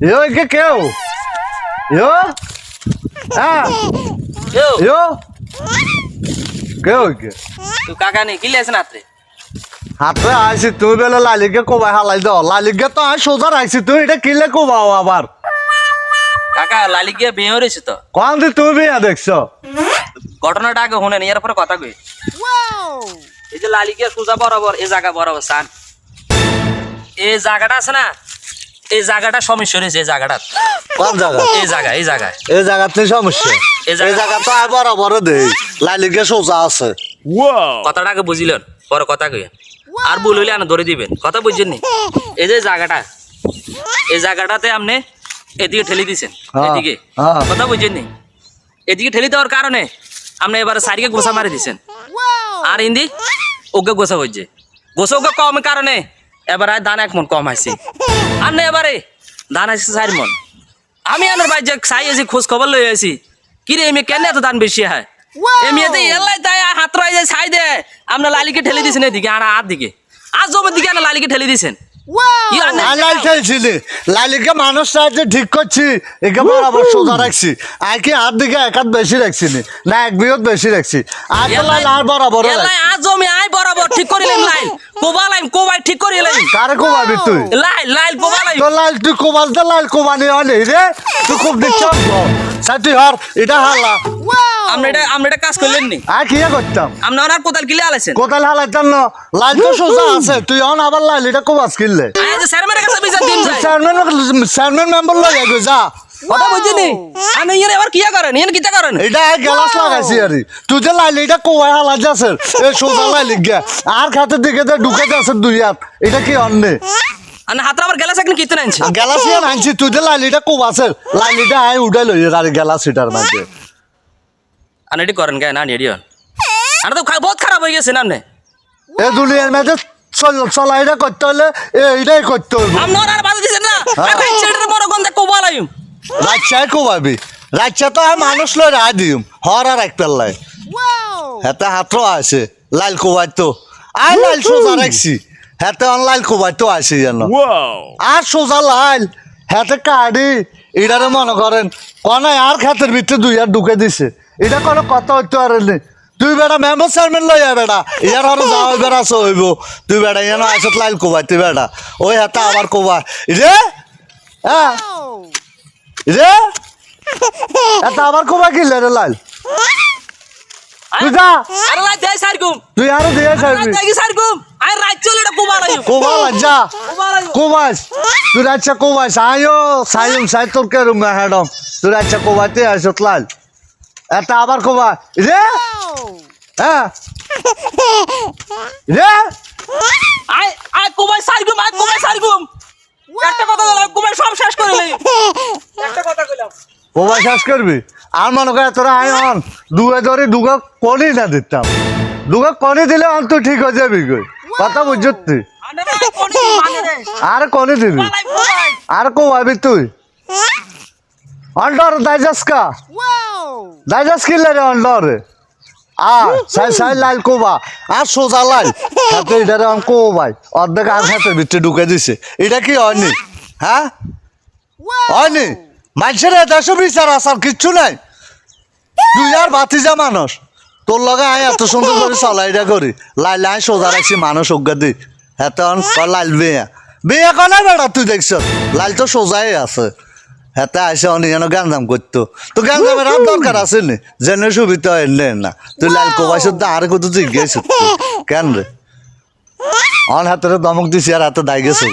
Yo, ¿qué qué? Yo? Ah, কেউ yo? ¿Qué qué? তুই কাকা নেই কি লেছ নাত্রে হাতে আইছি তুমি বেলা লালিকে কোবাই হালাই দাও লালিকে তো আমি সোজা রাখছি তুমি এটা কিনলে কোবাও আবার কাকা লালি গিয়ে বিয়ে হয়েছে তো কোন দিন তুমি বিয়া দেখছ ঘটনাটা আগে শুনেন এর পরে কথা কই এই যে লালি সোজা বরাবর এই জায়গা বরাবর সান এই জায়গাটা আছে না এই জায়গাটা সমস্যা রয়েছে এই জায়গাটা। কোন জায়গা? এই জায়গা এই জায়গায়। এই জায়গাতে সমস্যা? এই জায়গা- তো আয় বড় বড় দেই লালিকে সোজা আছে। কথাটা আগে বুঝিলেন পরে কথা কই আর ভুল হইলে আনা ধরে দিবেন কথা বুঝছেন নি? এই যে জায়গাটা এই জায়গাটাতে আপনি এদিকে ঠেলে দিছেন হ্যাঁ, এদিকে। হ্যাঁ। কথা বুঝছেন নি? এদিকে ঠেলে দেওয়ার কারণে আপনি এবারে সাইডকে গোসা মারি দিছেন। আর হিন্দি ওকে গোসা হয়েছে গোসা ওকে কম কারণে এবার আয় দান এক মন কম আইছে। আর না এবারে দান আইছে চার মন। আমি আনার ভাই যে চাই আছি খোঁজ খবর লই আছি কি রে এমনি কেন এত দান বেশি হয় এমনিতে এলাই তাই হাত রাই যায় ছাই দে। আপনার লালিকে ঠেলে দিছেন এদিকে আর আর দিকে। আর জমির দিকে আনা লালিকে ঠেলে দিছেন। আর খেলছিলি। লালিকে মানুষ সাহায্যে ঠিক করছি। একে বরাবর সোজা রাখছি। আর কি হাত দিকে এক হাত বেশি রাখছি নি, এক বিহত বেশি রাখছি। আর তো লাল আর বরাবর আর জমি আই বরাবর ঠিক করিলেন লাইন কোবা লাইন কোবাই ঠিক করিলেন কারে কোবাবি তুই? লাইন লাইন কোবা লাইন তো লাল তুই কোবাল তো লাল কোবানি হলে রে। তুই খুব দিচ্ছ তুই হর এটা হালা। আপনি এটা কাজ করলেন নি আর কি করতাম? আপনি কোদাল কিলে আলাইছেন তো সোজা আছে তুই অন আবার লাল এটা কোবাস যে স্যারমের কাছে বিচার দিন যায়। চেয়ারম্যান চেয়ারম্যান মেম্বার লই যা। কথা বুঝিনি ইয়ে এবার কিয়া করেন? কিতা করেন? এটা গ্লাস লাগাইছি আরে। তুই যে লাইলি এটা কোয়াই হালা যাচ্ছে এ সোজা লাইলি গিয়া। আর খাতের দিকে যে ঢুকে যাচ্ছে দুই হাত এটা কি অন্যে? আনছে গ্যালাস ইয়ান আনছি তুই যে লাইলিটা কোবাছে লাইলিটা আয় উঠাই লই আর গ্যালাস এটার মাঝে। আপনি এটি করেন কেন না এডিও আপনি তো খা- বহুত খারাপ হয়ে গেছেন আপনি এ দুনিয়ার মাঝে চল চলাইটা করতে হলে এইটাই করতে হইব। আপনি ওনার বাজে দিছেন না? ভাই ছেলেটার বড় গন্ধে কোবা লাইম রাচ্চাই কোবাবি। রাচ্চা তো আমি মানুষ লই রায় দিম। হর আর এক পেল্লাই হেতে হাতও আছে লাল কোবাই তো আর লাল সোজা রাখছি। হেতে অন লাল কোবাই তো আছে যেন আর সোজা লাল হেতে কাড়ি এটারে মনে করেন কনে আর খাতের ভিতরে দুই আর ঢুকে দিছে। এটা কোনো কথা হইতে পারেনি তুই বেটা মেম্বার চেয়ারম্যান লই আয় বেটা ইয়ার হরে যাওয়া বেড়া সো হইব। তুই বেটা ইয়ানো আইসত লাইল কোবাই তুই বেটা ওই হাতে আবার কোবাই রে হ্যাঁ? রে এটা আবার কোবাই কিনলে রে লাল তুই যা। আরে সারগুম। তুই আরও সারগুম। আই রাত চলে আচ্ছা কোবাস আয়ো। সাইম সাই তোর কে রুম হ্যাডম তুই আচ্ছা কোবাতে আসত লাল। এটা আবার কোবা রে! হ্যাঁ। রে! আই আই কোবাই সারগুম আই কোবাই সারগুম। একটা কথা বললাম সব শেষ করে লই একটা কথা কইলাম। কোবা শেষ করবি? আর মনে করে তোরা আয়ন দুয়ে ধরে দুগা কনি না দিতাম। দুগা কনি দিলে অন তুই ঠিক হয়ে যাবি গই কথা বুঝছিস আর কনি দিবি? আর আর কোবাবি তুই? অন্ডর দাইজাস কা? দাইজাস কিনলে রে অন্ডরে আ সাই সাই লাল কোবা আর সোজা লাল। হাতে এটারে আমি কোবাই অর্ধেক আর হাতের ভিতরে ঢুকে দিছে। এটা কি হয়নি হ্যাঁ? হয়নি মানুষের দেশে বিচার আসার কিচ্ছু নাই। তুই আর বাতিজা মানুষ। তোর লগে আয় এত সুন্দর করে চলাইটা করি। লাইল আয় সোজা রাখছি মানুষ অজ্ঞা দি হেতন লাল বিয়া। বিয়া কনে বেড়া তুই দেখছ? লাল তো সোজাই আছে। হেতে আইসে যেন গ্যাঞ্জাম করতো। তো গ্যাঞ্জামের আর দরকার আছে নি? যেন সুবিধা এলে না তুই লাল কোবাইছ তো আর কত জিজ্ঞেস কেন রে? অন হাতের দমক দিছি আর হাতে দায় গেছে